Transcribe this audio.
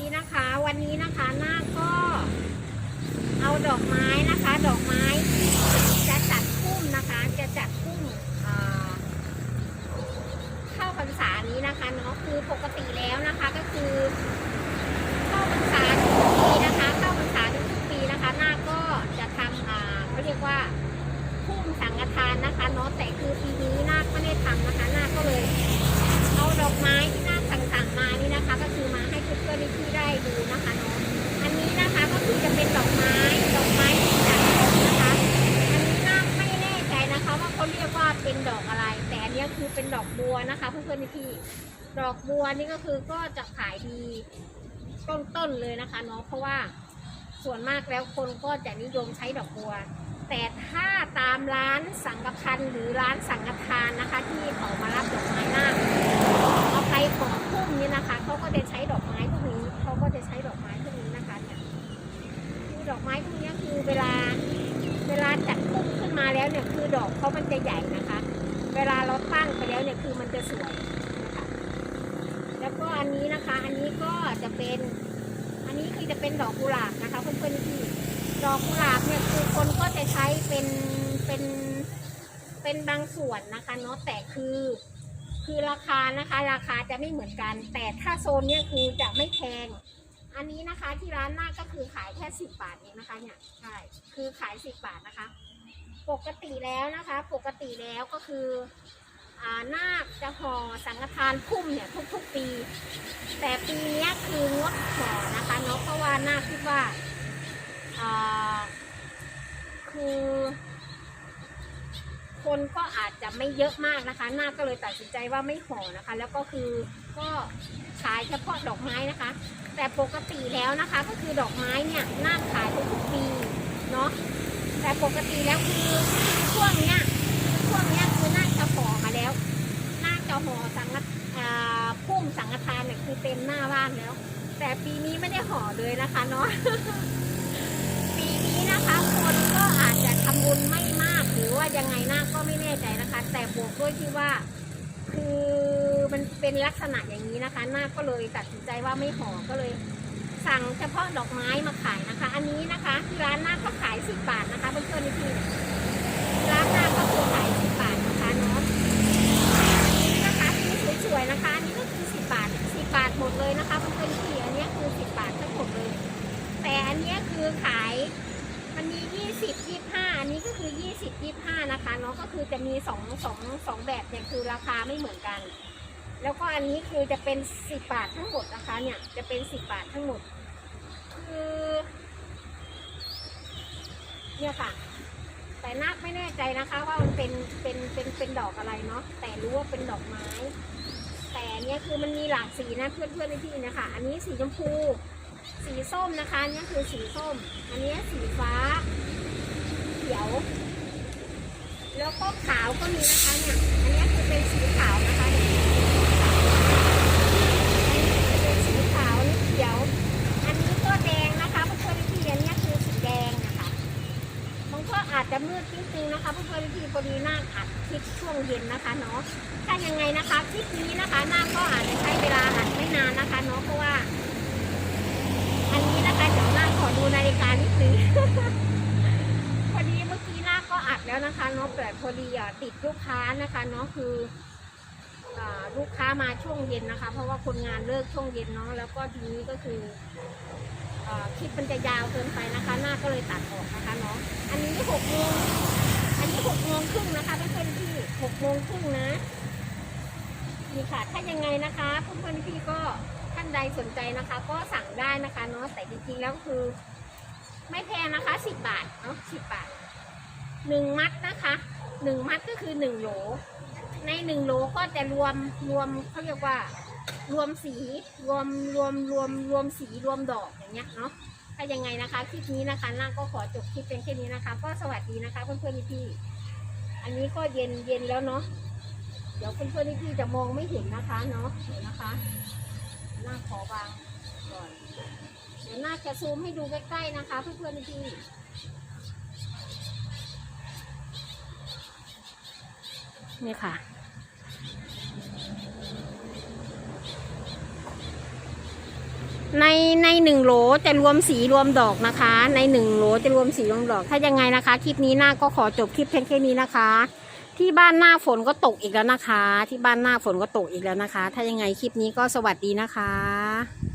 ดีนะคะ วันนี้นะคะหน้าก็เอาดอกไม้นะคะ ดอกไม้ที่จะจัดพุ่มนะคะ จะจัดพุ่มอ่าเข้าพรรษานี้นะคะเนาะคือปกติแล้วนะคะก็คือเข้าพรรษาทุกปีนะคะ เข้าพรรษาทุกปีนะคะ หน้าก็จะทำอ่าเขาเรียกว่าพุ่มสังฆทานนะคะเนาะแต่คือปีนี้นาคไม่ได้ทำนะคะนาคก็เลย เอาดอกไม้ที่นาคสั่งๆมานี่นะคะ ก็คือมาให้เพื่อนๆที่ได้ดูนะคะเนาะอันนี้นะคะก็คือจะเป็นดอกไม้ดอกไม้ที่จัดดอกนะคะ อันนี้นาคไม่แน่ใจนะคะว่าเขาเรียกว่าเป็นดอกอะไร แต่อันนี้คือเป็ นะคะเพื่อนๆที่ดอกบัวนี่ก็คือก็จะขายดีต้นๆเลยนะคะเนาะเพราะว่าส่วนมากแล้วคนก็จะนิยมใช้ดอกบัว แต่ถ้าตามร้านสังกพันหรือร้านสังฆทานนะคะ ที่เขามารับดอกไม้นาเอาไปขอพุ่มนี่นะคะเขาก็จะใช้ดอกไม้พวกนี้เขาก็จะใช้ดอกไม้พวกนี้นะคะเนี่ยคือดอกไม้พวกนี้คือเวลาเวลาจัดพุ่มขึ้นมาแล้วเนี่ยคือดอกเขามันจะใหญ่นะคะ วลาเราตั้งไปแล้วเนี่ยคือมันจะสวยนะคะแล้วก็อันนี้นะคะ อันนี้ก็จะเป็น อันนี้คือจะเป็นดอกกุหลาบนะคะเพื่อนๆที่ดอกกุหลาบเนี่ยคือคนก็จะใช้เป็นเป็นเป็นบางส่วนนะคะเนาะแต่คือคือราคานะคะ ราคาจะไม่เหมือนกัน แต่ถ้าโซนเนี่ยคือจะไม่แพงอันนี้นะคะที่ร้านหน้าก็คือขายแค่สิบบาทเองนะคะเนี่ยใช่คือขายสิบบาทนะคะ ปกติแล้วนะคะ ปกติแล้วก็คืออ่านาคจะห่อสังฆทานพุ่มเนี่ยทุกๆปี แต่ปีนี้คืองดห่อนะคะเนาะเพราะว่านาคคิดว่าอ่าคือคนก็อาจจะไม่เยอะมากนะคะ หน้าก็เลยตัดสินใจว่าไม่ห่อนะคะ แล้วก็คือก็ขายเฉพาะดอกไม้นะคะ แต่ปกติแล้วนะคะ ก็คือดอกไม้เนี่ยหน้าขายทุกๆปีเนาะ แต่ปกติแล้วคือช่วงเนี้ยช่วงเนี้ยคือน่าจะห่อมาแล้วน่าจะห่อสังฆอ่าพุ่มสังฆทานเนี่ยคือเต็มหน้าบ้านแล้ว แต่ปีนี้ไม่ได้ห่อเลยนะคะเนาะปีนี้นะคะคนก็อาจจะทำบุญไม่มากหรือว่ายังไงนาก็ไม่แน่ใจนะคะ แต่บวกด้วยที่ว่าคือมันเป็นลักษณะอย่างนี้นะคะนาก็เลยตัดสินใจว่าไม่ห่อก็เลย สั่งเฉพาะดอกไม้มาขายนะคะ อันนี้นะคะที่ร้านหน้าคก็ขายสิบบาทนะคะเพื่อนๆที่ร้านหน้าคก็คือขายสิบบาทนะคะเนาะอันนี้นะคะที่สวยๆนะคะอันนี้ก็คือสิบบาทสิบบาทหมดเลยนะคะเพื่อนๆที่อันนี้คือสิบบาททั้งหมดเลย แต่อันเนี้ยคือขายมันมียี่สิบยี่ห้าอันนี้ก็คือยี่สิบยี่ห้านะคะเนาะก็คือจะมีสองสองสองแบบเนี่ยคือราคาไม่เหมือนกัน แล้วก็อันนี้คือจะเป็นสิบบาททั้งหมดนะคะ เนี่ยจะเป็นสิบบาททั้งหมด คือ เนี่ยค่ะ แต่นาคไม่แน่ใจนะคะ ว่ามันเป็นเป็นเป็นเป็นดอกอะไรเนาะแต่รู้ว่าเป็นดอกไม้ แต่เนี้ยคือมันมีหลากสีนะเพื่อนเพื่อนพี่นะคะ อันนี้สีชมพู สีส้มนะคะอันนี่คือสีส้ม อันนี้สีฟ้า เขียว แล้วก็ขาวก็มีนะคะเนี่ยอันนี้คือเป็นสีขาวนะคะเนี่ยอันนี้คือเป็นสีขาวนี่เขียว อันนี้ก็แดงนะคะเพื่อนๆพี่ๆอันนี้คือสีแดงนะคะ มันก็ อาจจะมืดนิดนึงนะคะเพื่อนๆพี่พอดีหน้าอัดคลิปช่วงเย็นนะคะเนาะถ้ายังไงนะคะคลิปนี้นะคะหน้าก็อาจจะใช้เวลาอัดไม่นานนะคะเนาะเพราะว่า อันนี้นะคะเดี๋ยวหน้าขอดูนาฬิกานิดนึงพอดีเมื่อกี้หน้าก็อัดแล้วนะคะเนาะแต่พอดีอะติดลูกค้านะคะเนาะคืออลูกค้ามาช่วงเย็นนะคะ เพราะว่าคนงานเลิกช่วงเย็นเนาะแล้วก็ทีนี้ก็คือ คลิปมันจะยาวเกินไปนะคะ หน้าก็เลยตัดออกนะคะเนาะอันนี้หกโมงอันนี้หกโมงครึ่งนะคะเพื่อนๆพี่หกโมงครึ่งนะนี่ค่ะ ถ้ายังไงนะคะเพื่อนๆพี่ก็ท่านใดสนใจนะคะ ก็สั่งได้นะคะเนาะแต่จริงๆแล้วคือ ไม่แพงนะคะสิบบาทเนาะสิบบาทหนึ่งมัดนะคะหนึ่งมัดก็คือหนึ่งโหล ในหนึ่งโหลก็จะรวมรวมเขาเรียกว่า รวมสีรวมรวมรวมรวมสีรวมดอกอย่างเงี้ยเนาะถ้ายังไงนะคะคลิปนี้นะคะน่าก็ขอจบคลิปเป็นแค่นี้นะคะ ก็สวัสดีนะคะเพื่อนๆพี่ๆอันนี้ก็เย็นเย็นแล้วเนาะเดี๋ยวเพื่อนๆพี่ๆจะมองไม่เห็นนะคะเนาะเดี๋ยวนะคะหน้าขอวางก่อนเดี๋ยวหน้าจะซูมให้ดูใกล้ๆนะคะ เพื่อนๆพี่นี่ค่ะ ในในหนึ่งโหลจะรวมสีรวมดอกนะคะ ในหนึ่งโหลจะรวมสีรวมดอก ถ้ายังไงนะคะ คลิปนี้หน้าก็ขอจบคลิปเพียงแค่นี้นะคะ ที่บ้านหน้าฝนก็ตกอีกแล้วนะคะ ที่บ้านหน้าฝนก็ตกอีกแล้วนะคะ ถ้ายังไงคลิปนี้ก็สวัสดีนะคะ